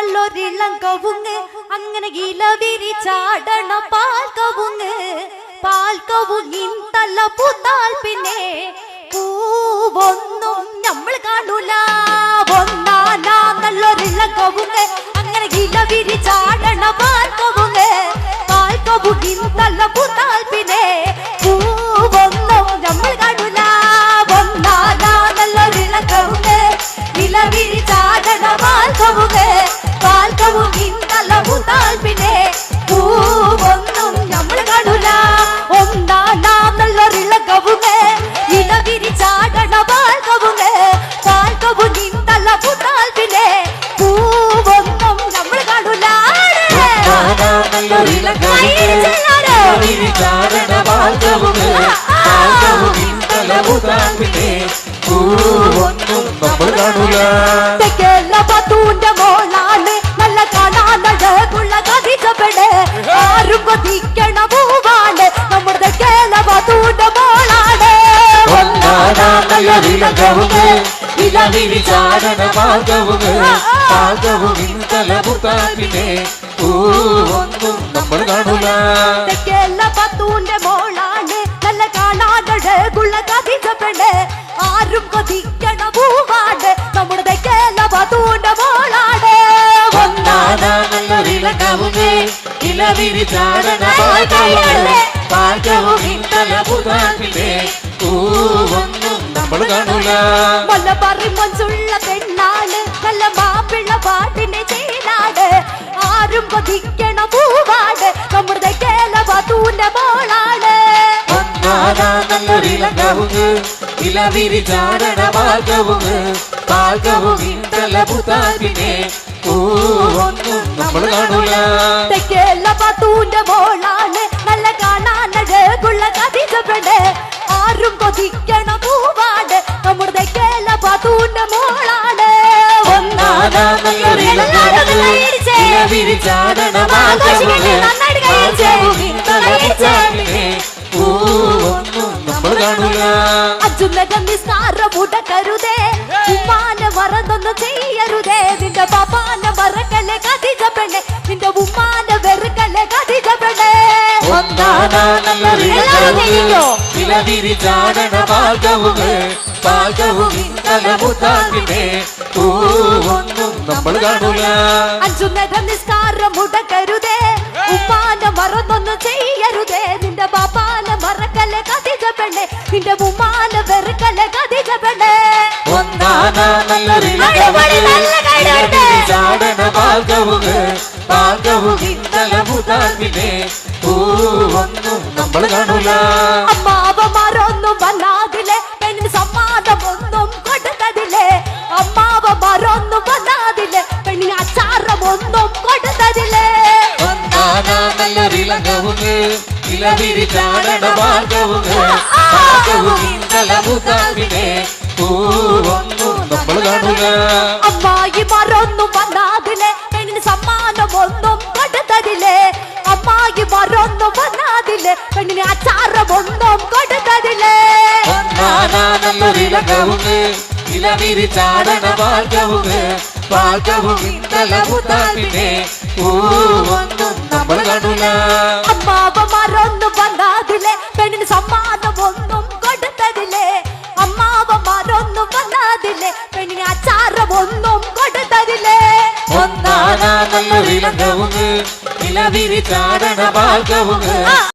നല്ലൊരിളം കവുങ്ങ് അങ്ങനെ ഇലവിരി ചാടണ പാൽ കവുങ്ങ്. പാൽ കവുങ്ങിൻ തല പൂവൊന്നും നമ്മൾ കാണൂല തെക്കേല പത്തൂന്റെ മോളാണ് നല്ല കാണാനഴകുള്ള കതികപ്പെട് ആരും കൊതിക്കണ പൂവാണ് നമ്മുടെ തെക്കേല പത്തൂന്റെ മോളാണ് ഇലകവുങ്ങ് ഇലവിരി ചാടന പാകവുങ്ങ് പാകവും തലമുത്താക്കിനെ പൂവൊന്നും നമ്മൾ കാണൂല തെക്കേല പത്തൂന്റെ മോളാണ്. നല്ല കാണാനഴകുള്ള കതികപ്പെട് ആരും കൊതിക്കണ പൂവാണ് നമ്മുടെ തെക്കേല പത്തൂന്റെ മോളാണ്. ഒന്നാനല്ലൊരിലകവുങ്ങ് ഇലവിരി ചാടന പാകവുങ്ങ് പാകവും തലമുത്താക്കിനെ പൂവൊന്നും നമ്മൾ കാണൂല. മല പറയുമ്പുള്ള പെണ്ണാണ്. നല്ല മാപ്പിള്ള പാട്ടിന്റെ ചേനാട് ആരും കൊതിക്കണ പൂവാട് തലമുത്താക്കിനെ പൂവൊന്നും നമ്മൾ കാണൂല. തെക്കേല പത്തൂന്റെ മോളാണ് നല്ല കാണാനഴകുള്ള കതികപ്പെട് ആരും കൊതിക്കണ പൂവാട് നമ്മുടെ കേല പത്തൂന്റെ മോളാണ്. ചാടന പാകവുങ്ങ് പൂവൊന്നും നമ്മൾ കാണൂല. അജുനകം നിസ്കാരം ഉടക്കരുതേ ഉമ്മാനെ മറന്നൊന്നും ചെയ്യരുതേ. നിന്റെ പാപ്പാനെ മറക്കല്ലേ കതിജ പെണ്ണെ. നിന്റെ ഉമ്മാനെ വെറുക്കല്ലേ കതിജ പെണ്ണെ. നമ്മൾ കാണൂല. അജുനകം നിസ്കാരം ഉടക്കരുതേ ഉമ്മാനെ മറന്നൊന്നും ചെയ്യരുതേ. നിന്റെ മറക്കല്ലേ പെണ്ണെ നിന്റെ ഉമ്മാനെ വെറുക്കല്ലേ കതിജ പെണ്ണെ ചാടന പാകവുങ്ങ് പാകവും തലമുത്താക്കിനെ പൂവൊന്നും നമ്മൾ കാണൂല. അമ്മാവന്മാരൊന്നും വന്നാതിലെ പെണ്ണിന് സമ്മാനമൊന്നും കൊടുത്തതില്ലേ? അമ്മാവന്മാരൊന്നും വന്നാതിലെ പെണ്ണിന് അച്ചാറമൊന്നും കൊടുത്തതില്ലേ? നല്ലൊരിലകവുങ്ങ് ഇലവിരി ചാടന പാകവുങ്ങ് പാകവും തലമുത്താക്കിനെ പൂവൊന്നും നമ്മൾ കാണൂല അമ്മായിമാരൊന്നും വന്നാതിലെ പെണ്ണിന് സമ്മാനമൊന്നും കൊടുത്തതില്ലേ അമ്മായിമാരൊന്നും വന്നാതിലെ പെണ്ണിന് അച്ചാറമൊന്നും കൊടുത്തതില്ലേ നല്ലൊരിലകവുങ്ങ് ഇലവിരി ചാടന പാകവുങ്ങ് പാകവും തലമുത്താക്കിനെ പൂവൊന്നും നമ്മൾ കാണൂല ഒന്നാനല്ലൊരിലകവുങ്ങ് ഇലവിരി ചാടന പാകവുങ്ങ്